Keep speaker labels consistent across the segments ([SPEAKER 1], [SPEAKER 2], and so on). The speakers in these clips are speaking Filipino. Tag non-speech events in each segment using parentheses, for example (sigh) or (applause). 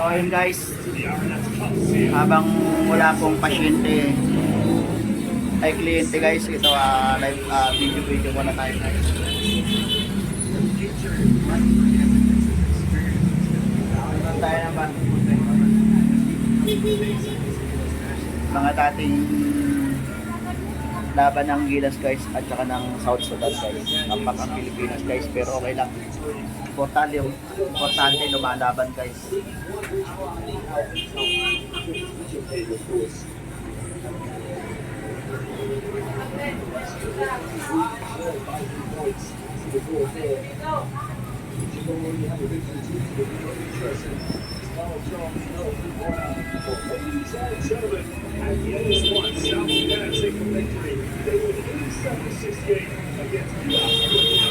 [SPEAKER 1] So ayun guys, habang wala pong pasyente ay kliyente guys, ito ah, live ah, video video muna tayo guys. Tayo ba- mga dating laban ng Gilas guys at saka ng South Sudan guys. Tampak ang Pilipinas guys pero okay lang. Importante yung importante lumalaban guys. South Sudan, Sudan 7 16. Talo guys.
[SPEAKER 2] didn't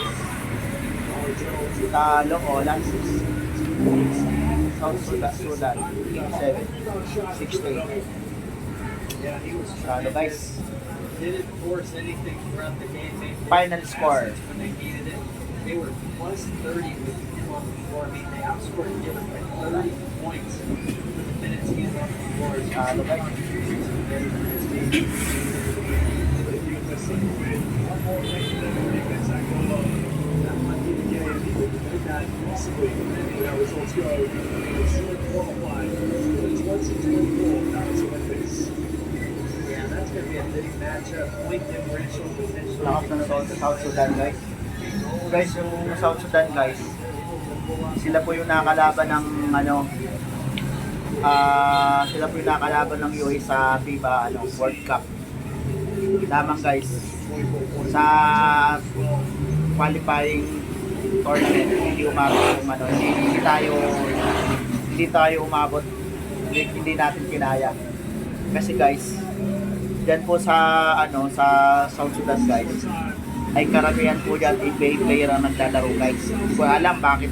[SPEAKER 2] force anything throughout the game. They,
[SPEAKER 1] Final score.
[SPEAKER 2] when they needed it, they were plus 30 with him on the floor. I mean, they outscored Gibbons by 30 points with the minutes he was the floor. It's
[SPEAKER 1] Talo guys.
[SPEAKER 2] Yeah, that's going to be a big matchup. Point differential potentially.
[SPEAKER 1] Lakas ng South, Sudan guys. Guys, yung South Sudan guys, sila po yung nakalaban ng ano, ah sila po yung nakalaban ng UAE sa FIBA ano, World Cup. Lamang guys, sa qualifying tournament, hindi umabot yung ano, hindi, hindi tayo hindi tayo umabot. Hindi, hindi natin kinaya. Kasi guys dyan po sa ano sa South Sudan guys ay karamihan po dyan NBA player ang naglalaro guys. Hindi ko alam bakit.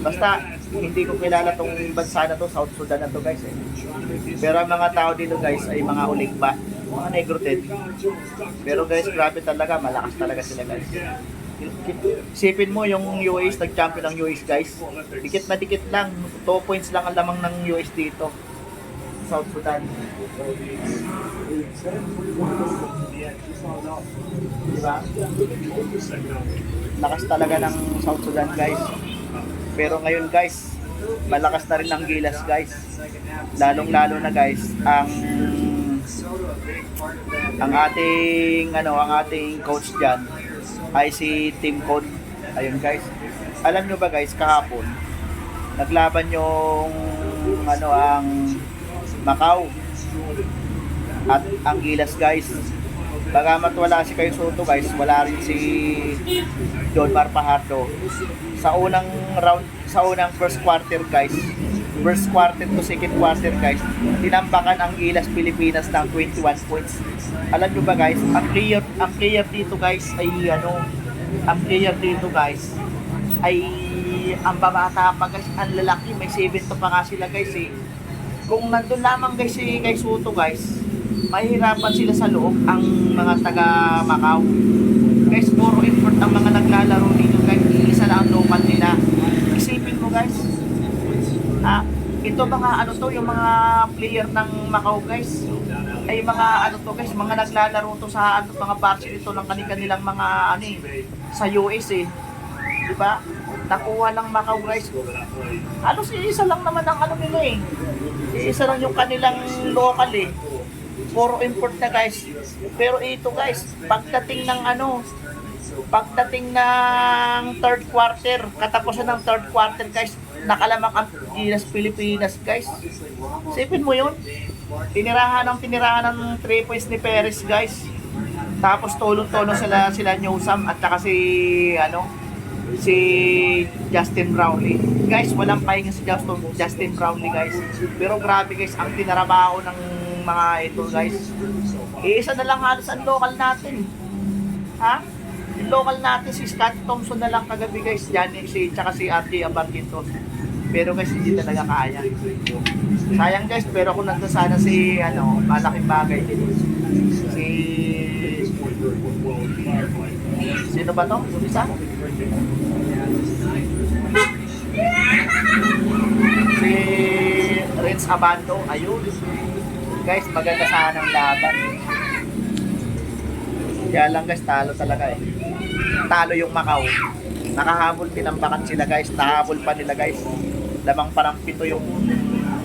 [SPEAKER 1] Basta hindi ko kilala tong bansa na to South Sudan na to guys eh. pero ang mga tao dito guys ay mga uligba mga negro pero guys grabe talaga malakas talaga sila guys Isipin mo yung US, nag-champion ng US guys. Dikit na dikit lang. 2 points lang ang lamang ng US dito. South Sudan. Diba? Lakas talaga ng South Sudan guys. Pero ngayon guys, malakas na rin ang Gilas guys. Lalong lalo na guys, ang ang ating ano, ang ating coach diyan ay si Tim Cone. Ayun guys. Alam nyo ba guys, kahapon naglaban yung ano ang Macau at ang Gilas guys. Bagamat wala si Kayo Soto guys, wala rin si John Mar. Sa unang round, sa unang first quarter guys, first quarter to second quarter guys, tinambakan ang Gilas Pilipinas ng 21 points. Alam nyo ba guys, ang player, ang player dito guys ay ano, ang player dito guys ay ang babata pa guys, ang lalaki, may 7 to pa nga sila guys eh. Kung nandun lamang guys si kay Soto guys, mahirapan sila sa loob ang mga taga Macau. Guys, puro import ang mga naglalaro dito guys, isa lang ang local nila. Isipin mo guys, ah, ito mga ano to, yung mga player ng Macau guys, ay mga ano to guys, mga naglalaro to sa ano, mga varsity to ng kanilang mga ano eh, sa US eh. Di ba? Nakuha lang Macau guys. Halos isa lang naman ang ano nila eh. Isa lang yung kanilang local eh. Puro import na guys. Pero ito guys, pagdating ng ano, pagdating ng third quarter, katapusan ng third quarter guys, nakalamak ang Gilas Pilipinas guys. Sipin mo yun? Tinirahan ng tinirahan ng 3 points ni Perez guys. Tapos tulong-tulong sila sila Newsam at saka si ano si Justin Brownlee. Guys, walang pahinga si Justin Justin Brownlee guys. Pero grabe guys, ang tinarabaho ng mga ito guys. Iisa na lang halos ang local natin. Ha? Yung local natin si Scott Thompson na lang kagabi guys. Yan si tsaka si RJ Abarquito. Pero guys, hindi talaga kaya. Sayang guys, pero kung nandun sana si ano, malaking bagay din. Si Sino ba to? Isa? Si Vince Abando, ayun. Guys, maganda sana ang laban. Kaya lang guys, talo talaga eh. Talo yung Macau. Nakahabol, tinambakan sila guys. Nahabol pa nila guys. Lamang parang pito yung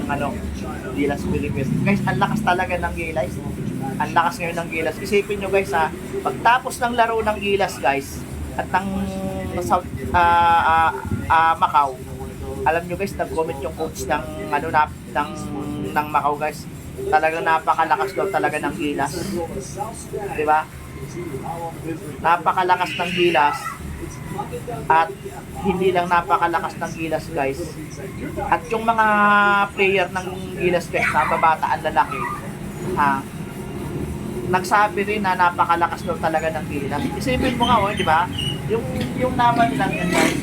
[SPEAKER 1] ano, Gilas Philippines. Guys, ang lakas talaga ng Gilas. Ang lakas ngayon ng Gilas. Isipin nyo guys ha, pagtapos ng laro ng Gilas guys, at ng South, ah, ah, ah, Macau, alam nyo guys, nag-comment yung coach ng ano na ng ng Macau guys. Talagang napakalakas daw talaga ng Gilas. 'Di ba? Napakalakas ng Gilas. At hindi lang napakalakas ng Gilas guys. At yung mga player ng Gilas guys, na babata ang lalaki, ha, nagsabi rin na napakalakas daw talaga ng Gilas. Isipin mo nga, oh, di ba? Yung, yung laban nila yan guys,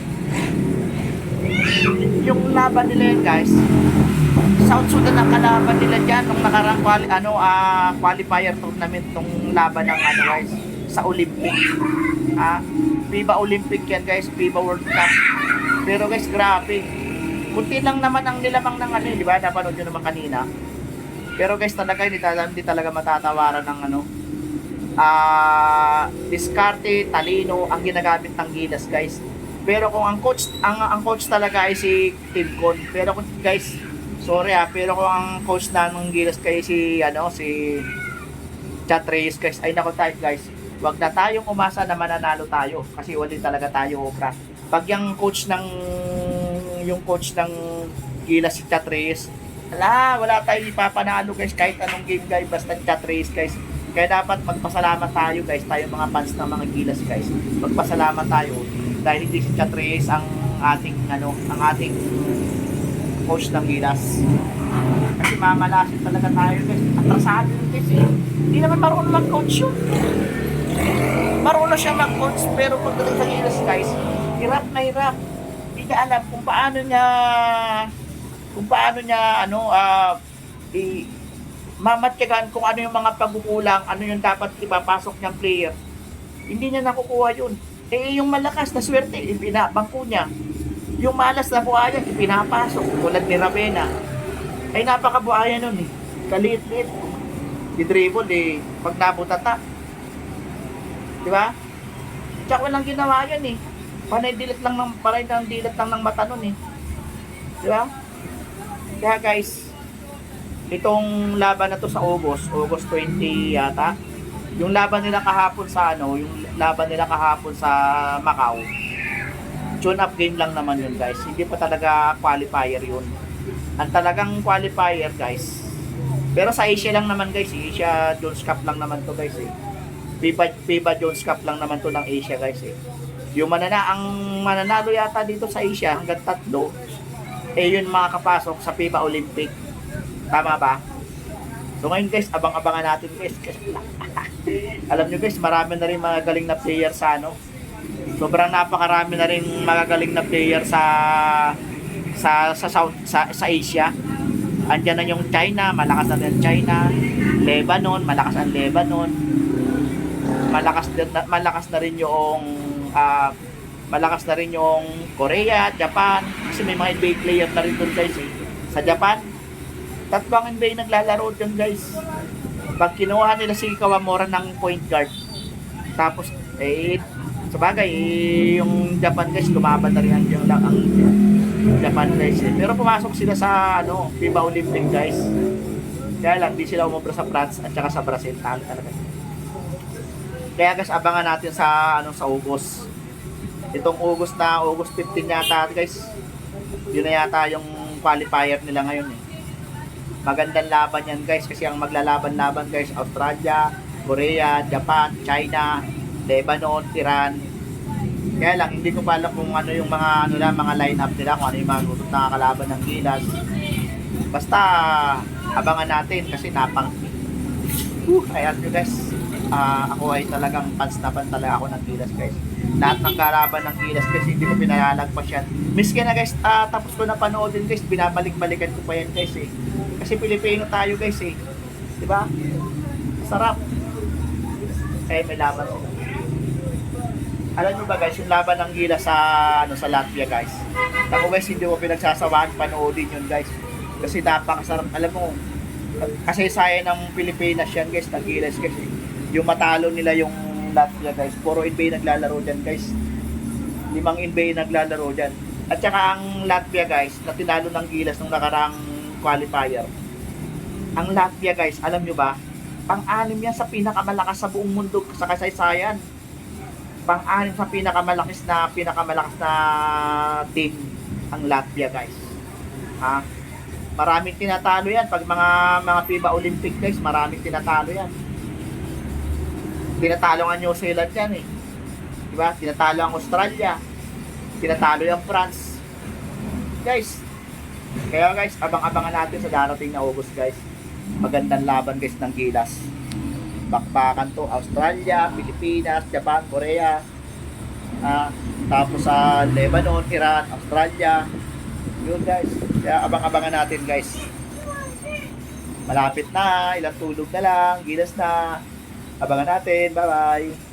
[SPEAKER 1] yung laban nila yan guys, South Sudan ang kalaban nila dyan nung nakarang quali, ano, ah, qualifier tournament nung laban ng ano guys, sa Olympic. Ah, FIBA Olympic yan guys, FIBA World Cup. Pero guys, grabe. Kunti lang naman ang nilamang ng ano, di ba? Napanood nyo naman kanina. Pero guys, talaga hindi hindi talaga matatawaran ng ano. Ah, diskarte, talino ang ginagamit ng Gilas, guys. Pero kung ang coach ang ang coach talaga ay si Tim Con. Pero kung guys, sorry ah, pero kung ang coach na ng Gilas kay si ano, si Chat Reyes guys, ay nako tayo guys. Wag na tayong umasa na mananalo tayo kasi wala talaga tayo obra. Pag yung coach ng yung coach ng Gilas si Chat Reyes, wala, tayong ipapanalo guys kahit anong game guys basta Chat Reyes guys. Kaya dapat magpasalamat tayo guys, tayo mga fans ng mga Gilas guys. Magpasalamat tayo dahil hindi si Chat Reyes ang ating ano, ang ating coach ng Gilas. Kasi mamalasin talaga tayo guys. Atrasado yun guys eh. Hindi naman marunong mag-coach yun. Marunong siya mag-coach pero pagdating sa Gilas guys, hirap na hirap. Hindi niya alam kung paano niya kung paano niya ano ah i mamatyagan kung ano yung mga pagkukulang, ano yung dapat ipapasok niyang player. Hindi niya nakukuha yun. Eh, yung malakas na swerte, ipinabangko niya. Yung malas na buhaya, ipinapasok. Tulad ni Ravena. Ay, napakabuhaya nun eh. Kaliit-liit. Di dribble eh. Pag nabutata. Di ba? Tsaka walang ginawa yun eh. Panay dilat lang ng, panay ng dilat lang ng mata nun eh. Di ba? Kaya guys, itong laban na to sa August, August 20 yata, yung laban nila kahapon sa ano, yung laban nila kahapon sa Macau, tune up game lang naman yun guys. Hindi pa talaga qualifier yun. Ang talagang qualifier guys. Pero sa Asia lang naman guys, eh. Asia Jones Cup lang naman to guys eh. FIBA, FIBA Jones Cup lang naman to ng Asia guys eh. Yung manana, ang mananalo yata dito sa Asia hanggang tatlo, eh yun makakapasok sa FIBA Olympic. Tama ba? So ngayon guys, abang-abangan natin guys. (laughs) Alam nyo guys, marami na rin mga galing na player sa ano. Sobrang napakarami na rin magagaling na player sa sa sa South sa, sa Asia. Andiyan na yung China, malakas na rin China. Lebanon, malakas ang Lebanon. Malakas din na, malakas na rin yung ah, malakas na rin yung Korea, Japan. Kasi may mga NBA player na rin doon guys eh. Sa Japan, tatlong NBA naglalaro dyan guys. Pag kinuha nila si Kawamura ng point guard, tapos eh, sa bagay, eh, yung Japan guys, lumaban na rin ang, yung, ang Japan guys. Eh. Pero pumasok sila sa ano, FIBA Olympic guys. Kaya lang, di sila umubra sa France at saka sa Brazil. Talo talaga. Kaya guys, abangan natin sa ano sa August. Itong August na, August 15 yata guys. Yun na yata yung qualifier nila ngayon eh. Magandang laban yan guys kasi ang maglalaban-laban guys Australia, Korea, Japan, China, Lebanon, Iran. Kaya lang hindi ko pa alam kung ano yung mga ano lang, mga lineup nila, kung ano yung mga gusto na kalaban ng Gilas. Basta abangan natin kasi napang uh, ayan nyo guys. Ah, ako ay talagang fans na fan talaga ako ng Gilas guys. Lahat ng kalaban ng Gilas guys, hindi ko pinalalagpas yan. Miski na guys, ah, tapos ko na panoodin guys, binabalik-balikan ko pa yan guys eh. Kasi Pilipino tayo guys eh. Di ba? Sarap. Eh, may laban. Alam nyo ba guys, yung laban ng Gilas sa ano sa Latvia guys. Ako guys, hindi ko pinagsasawaan panoodin yun guys. Kasi napakasarap, alam mo, kasi saya ng Pilipinas yan guys, ng Gilas guys. eh. Yung matalo nila yung Latvia guys, puro NBA naglalaro dyan guys. Limang NBA naglalaro dyan. At saka ang Latvia guys, na tinalo ng Gilas nung nakarang qualifier. Ang Latvia guys, alam nyo ba, pang-anim yan sa pinakamalakas sa buong mundo sa kasaysayan. Pang-anim sa pinakamalakas na pinakamalakas na team ang Latvia guys. Ha? Maraming tinatalo yan pag mga mga FIBA Olympic guys, maraming tinatalo yan. Tinatalo ang New Zealand yan eh. Diba? Tinatalo ang Australia. Tinatalo yung France. Guys, kaya guys, abang-abangan natin sa darating na August guys. Magandang laban guys ng Gilas. Bakbakan to, Australia, Pilipinas, Japan, Korea. Ah, tapos sa Lebanon, Iran, Australia. Yun guys. Kaya abang-abangan natin guys. Malapit na, ilang tulog na lang, gilas na. Abangan natin. Bye-bye.